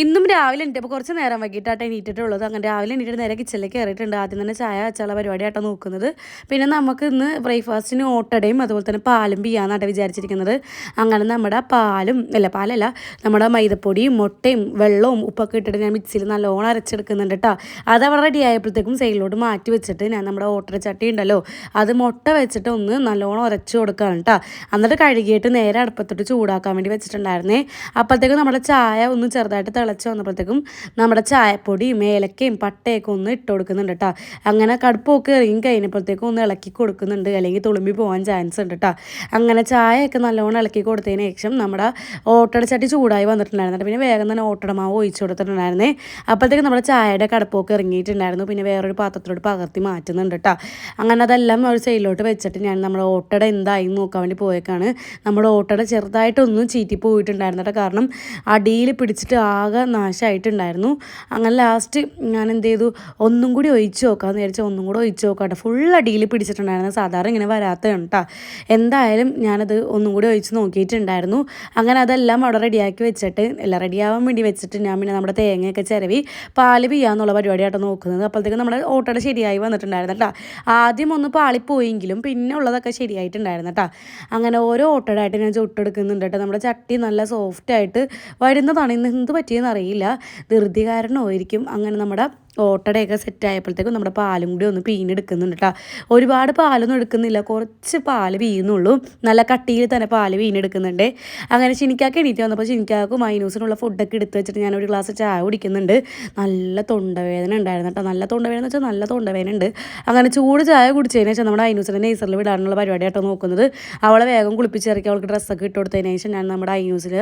ഇന്നും രാവിലെ എണീറ്റപ്പോൾ കുറച്ച് നേരം വൈകിട്ടാട്ടെ എണീറ്റിട്ടുള്ളത്. അങ്ങനെ രാവിലെ എണീറ്റിട്ട് നേരെ കിച്ചണിലേക്ക് കയറിയിട്ടുണ്ട് ആദ്യം തന്നെ ചായ വെച്ചുള്ള പരിപാടിയായിട്ടാണ് നോക്കുന്നത്. പിന്നെ നമുക്ക് ഇന്ന് ബ്രേക്ക്ഫാസ്റ്റിന് ഓട്ടടയും അതുപോലെ തന്നെ പാലും പിയാന്നാട്ടെ വിചാരിച്ചിരിക്കുന്നത്. അങ്ങനെ നമ്മുടെ പാലും അല്ല പാലല്ല നമ്മുടെ മൈദപ്പൊടിയും മുട്ടയും വെള്ളവും ഉപ്പൊക്കെ ഇട്ടിട്ട് ഞാൻ മിക്സിയിൽ നല്ലോണം അരച്ചെടുക്കുന്നുണ്ട് കേട്ടോ അത് അവിടെ റെഡി ആയപ്പോഴത്തേക്കും സൈഡിലോട്ട് മാറ്റി വെച്ചിട്ട് ഞാൻ നമ്മുടെ ഓട്ടര ചട്ടി ഉണ്ടല്ലോ അത് മുട്ട വെച്ചിട്ട് ഒന്ന് നല്ലോണം ഉരച്ച് കൊടുക്കുകയാണ് കേട്ടോ എന്നിട്ട് കഴുകിയിട്ട് നേരെ അടുപ്പത്തോട്ട് ചൂടാക്കാൻ വേണ്ടി വെച്ചിട്ടുണ്ടായിരുന്നേ. അപ്പോഴത്തേക്കും നമ്മുടെ ചായ ഒന്ന് ചെറുതായിട്ട് തിളച്ച് വന്നപ്പോഴത്തേക്കും നമ്മുടെ ചായപ്പൊടിയും ഏലക്കയും പട്ടയൊക്കെ ഒന്ന് ഇട്ട് കൊടുക്കുന്നുണ്ട് കേട്ടോ അങ്ങനെ കടുപ്പൊക്കെ ഇറങ്ങി കഴിഞ്ഞപ്പോഴത്തേക്കും ഒന്ന് ഇളക്കി കൊടുക്കുന്നുണ്ട്. അല്ലെങ്കിൽ തുളുമ്പി പോകാൻ ചാൻസ് ഉണ്ട് കേട്ടോ അങ്ങനെ ചായയൊക്കെ നല്ലോണം ഇളക്കി കൊടുത്തതിന് ശേഷം നമ്മുടെ ഓട്ടടച്ചട്ടി ചൂടായി വന്നിട്ടുണ്ടായിരുന്നു പിന്നെ വേഗം തന്നെ ഓട്ടടമാവ് ഒഴിച്ചു കൊടുത്തിട്ടുണ്ടായിരുന്നേ. അപ്പോഴത്തേക്കും നമ്മുടെ ചായയുടെ കടുപ്പൊക്കെ ഇറങ്ങിയിട്ടുണ്ടായിരുന്നു. പിന്നെ വേറൊരു പാത്രത്തിലോട്ട് പകർത്തി മാറ്റുന്നുണ്ട് കേട്ടോ അങ്ങനെ അതെല്ലാം ഒരു സൈഡിലോട്ട് വെച്ചിട്ട് ഞാൻ നമ്മുടെ ഓട്ടട എന്തായി നോക്കാൻ വേണ്ടി പോയേക്കാണ്. നമ്മുടെ ഓട്ടട ചെറുതായിട്ടൊന്നും ചീറ്റി പോയിട്ടുണ്ടായിരുന്നു കേട്ടോ കാരണം അടിയിൽ പിടിച്ചിട്ട് ആകെ ആകെ നാശമായിട്ടുണ്ടായിരുന്നു അങ്ങനെ ലാസ്റ്റ് ഞാൻ എന്ത് ചെയ്തു ഒന്നും കൂടി ഒഴിച്ച് നോക്കാമെന്ന് വിചാരിച്ചാൽ ഒന്നും കൂടി ഒഴിച്ച് നോക്കാട്ടെ. ഫുൾ അടിയിൽ പിടിച്ചിട്ടുണ്ടായിരുന്നു. സാധാരണ ഇങ്ങനെ വരാത്തതാണ് കേട്ടോ എന്തായാലും ഞാനത് ഒന്നും കൂടി ഒഴിച്ച് നോക്കിയിട്ടുണ്ടായിരുന്നു. അങ്ങനെ അതെല്ലാം അവിടെ റെഡിയാക്കി വെച്ചിട്ട് എല്ലാം റെഡിയാവാൻ വേണ്ടി വെച്ചിട്ട് ഞാൻ പിന്നെ നമ്മുടെ തേങ്ങയൊക്കെ ചിരവി പാൽ പിയാന്നുള്ള പരിപാടിയായിട്ട് നോക്കുന്നത്. അപ്പോഴത്തേക്കും നമ്മുടെ ഓട്ടോടെ ശരിയായി വന്നിട്ടുണ്ടായിരുന്നു കേട്ടോ ആദ്യം ഒന്ന് പാളിപ്പോയെങ്കിലും പിന്നെ ഉള്ളതൊക്കെ ശരിയായിട്ടുണ്ടായിരുന്നു കേട്ടോ അങ്ങനെ ഓരോ ഓട്ടോടായിട്ട് ഞാൻ ചുട്ടെടുക്കുന്നുണ്ട് കേട്ടോ നമ്മുടെ ചട്ടി നല്ല സോഫ്റ്റ് ആയിട്ട് വരുന്നതാണ്. ഇന്ന് എന്ത് പറ്റിയെന്ന് അറിയില്ല ധൃതി കാരണമായിരിക്കും അങ്ങനെ നമ്മുടെ ഓട്ടടയൊക്കെ സെറ്റ് ആയപ്പോഴത്തേക്കും നമ്മുടെ പാലും കൂടി ഒന്ന് പീഞ്ഞെടുക്കുന്നുണ്ട് കേട്ടോ ഒരുപാട് പാലൊന്നും എടുക്കുന്നില്ല. കുറച്ച് പാൽ പീയുന്നുള്ളൂ നല്ല കട്ടിയിൽ തന്നെ പാൽ പീഞ്ഞെടുക്കുന്നുണ്ട് അങ്ങനെ ചിനിക്കാക്ക് എണീറ്റ് വന്നപ്പോൾ ചിനിക്കാക്കും മൈനൂസിനുള്ള ഫുഡൊക്കെ എടുത്ത് വെച്ചിട്ട് ഞാൻ ഒരു ഗ്ലാസ് ചായ കുടിക്കുന്നുണ്ട്. നല്ല തൊണ്ടവേദന ഉണ്ടായിരുന്നു കേട്ടോ നല്ല തൊണ്ടവേദന എന്ന് വെച്ചാൽ നല്ല തൊണ്ടവേദന ഉണ്ട്. അങ്ങനെ ചൂട് ചായ കുടിച്ചതിന് ശേഷം നമ്മുടെ ഐനൂസിനെ നെയ്സറിൽ വിടാനുള്ള പരിപാടിയായിട്ടോ നോക്കുന്നത്. അവളെ വേഗം കുളിപ്പിച്ചിറക്കി അവൾക്ക് ഡ്രസ്സൊക്കെ ഇട്ട് കൊടുത്തതിന് ശേഷം ഞാൻ നമ്മുടെ ഐനൂസിൽ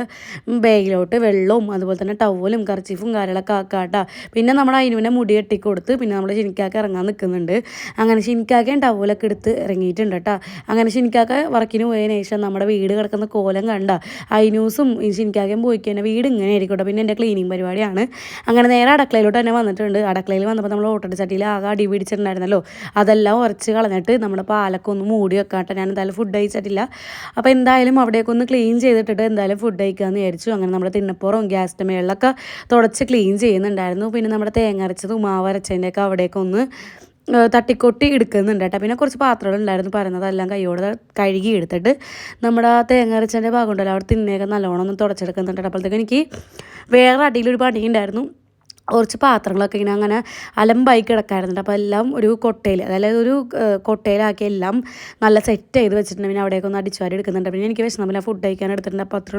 ബാഗിലോട്ട് വെള്ളവും അതുപോലെ തന്നെ ടവലും കർച്ചീഫും കാര്യങ്ങളൊക്കെ ആക്കാട്ടോ പിന്നെ നമ്മുടെ ഐനുവിനെ മുടി കെട്ടി കൊടുത്ത് പിന്നെ നമ്മൾ ശനിക്കാക്ക ഇറങ്ങാൻ നിൽക്കുന്നുണ്ട് അങ്ങനെ ശനിക്കാക്കയും ടവലൊക്കെ എടുത്ത് ഇറങ്ങിയിട്ടുണ്ട് കേട്ടോ അങ്ങനെ ശനിക്കാക്ക വർക്കിന് പോയതിന് ശേഷം നമ്മുടെ വീട് കിടക്കുന്ന കോലം കണ്ട ഐന്യൂസും ശനിക്കാക്കയും പോയി കഴിഞ്ഞാൽ വീട് ഇങ്ങനെ ആയിരിക്കട്ടെ പിന്നെ എന്റെ ക്ലീനിങ് പരിപാടിയാണ്. അങ്ങനെ നേരെ അടക്കളയിലോട്ട് തന്നെ വന്നിട്ടുണ്ട്. അടക്കളയിൽ വന്നപ്പോൾ നമ്മൾ ഓട്ടോട്ട് ചട്ടിയിൽ ആകെ അടി പിടിച്ചിട്ടുണ്ടായിരുന്നല്ലോ. അതെല്ലാം ഉറച്ച് കളഞ്ഞിട്ട് നമ്മുടെ പാലൊക്കെ ഒന്ന് മൂടി വെക്കാട്ടെ ഞാൻ എന്തായാലും ഫുഡ് കഴിച്ചിട്ടില്ല. അപ്പോൾ എന്തായാലും അവിടേക്ക് ഒന്ന് ക്ലീൻ ചെയ്തിട്ടിട്ട് എന്തായാലും ഫുഡ് കഴിക്കാമെന്ന് വിചാരിച്ചു. അങ്ങനെ നമ്മുടെ തിന്നപ്പുറവും ഗ്യാസ് മേളിലൊക്കെ തുടച്ച് ക്ലീൻ ചെയ്യുന്നുണ്ടായിരുന്നു. പിന്നെ നമ്മുടെ തേങ്ങ അരച്ചതും മാവ് അരച്ചതിന്റെയൊക്കെ അവിടെയൊക്കെ ഒന്ന് തട്ടിക്കൊട്ടി എടുക്കുന്നുണ്ട് കേട്ടോ. പിന്നെ കുറച്ച് പാത്രങ്ങൾ ഉണ്ടായിരുന്നു പറയുന്നത്. എല്ലാം കൈയോടെ കഴുകി എടുത്തിട്ട് നമ്മുടെ ആ തേങ്ങ അരച്ചതിന്റെ ഭാഗം ഉണ്ടല്ലോ അവിടെ തിന്നേക്കെ നല്ലോണം ഒന്ന് തുടച്ചെടുക്കുന്നുണ്ട് അപ്പോഴത്തേക്ക് എനിക്ക് വേറെ അടിയിലൊരു പണി ഉണ്ടായിരുന്നു കുറച്ച് പാത്രങ്ങളൊക്കെ ഇങ്ങനെ അങ്ങനെ അലമ്പായി കിടക്കാറുണ്ട് അപ്പോൾ എല്ലാം ഒരു കൊട്ടയിൽ അതായത് ഒരു കൊട്ടയിലാക്കി എല്ലാം നല്ല സെറ്റ് ചെയ്ത് വെച്ചിട്ടുണ്ട്. പിന്നെ അവിടേക്ക് ഒന്ന് അടിച്ചുവാരി എടുക്കുന്നുണ്ട്. പിന്നെ എനിക്ക് വിഷമമില്ല ഫുഡ് കഴിക്കാൻ എടുത്തിട്ടുണ്ട്. അപ്പോൾ അത്ര